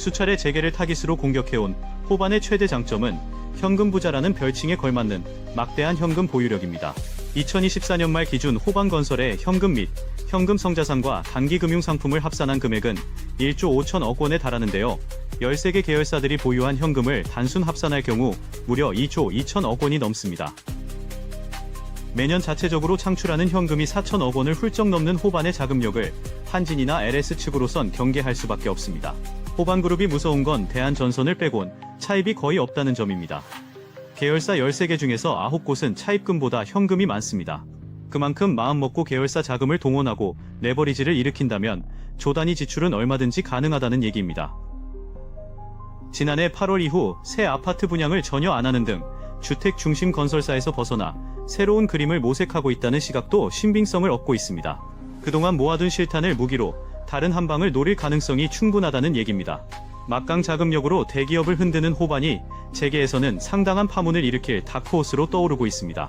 수차례 재계를 타깃으로 공격해온 호반의 최대 장점은 현금 부자라는 별칭에 걸맞는 막대한 현금 보유력입니다. 2024년 말 기준 호반 건설의 현금 및 현금 성자산과 단기 금융 상품을 합산한 금액은 1조 5천억 원에 달하는데요. 13개 계열사들이 보유한 현금을 단순 합산할 경우 무려 2조 2천억 원이 넘습니다. 매년 자체적으로 창출하는 현금이 4천억 원을 훌쩍 넘는 호반의 자금력을 한진이나 LS 측으로선 경계할 수밖에 없습니다. 호반그룹이 무서운 건 대한전선을 빼곤 차입이 거의 없다는 점입니다. 계열사 13개 중에서 9곳은 차입금보다 현금이 많습니다. 그만큼 마음먹고 계열사 자금을 동원하고 레버리지를 일으킨다면 조단위 지출은 얼마든지 가능하다는 얘기입니다. 지난해 8월 이후 새 아파트 분양을 전혀 안 하는 등 주택 중심 건설사에서 벗어나 새로운 그림을 모색하고 있다는 시각도 신빙성을 얻고 있습니다. 그동안 모아둔 실탄을 무기로 다른 한 방을 노릴 가능성이 충분하다는 얘기입니다. 막강 자금력으로 대기업을 흔드는 호반이 재계에서는 상당한 파문을 일으킬 다크호스로 떠오르고 있습니다.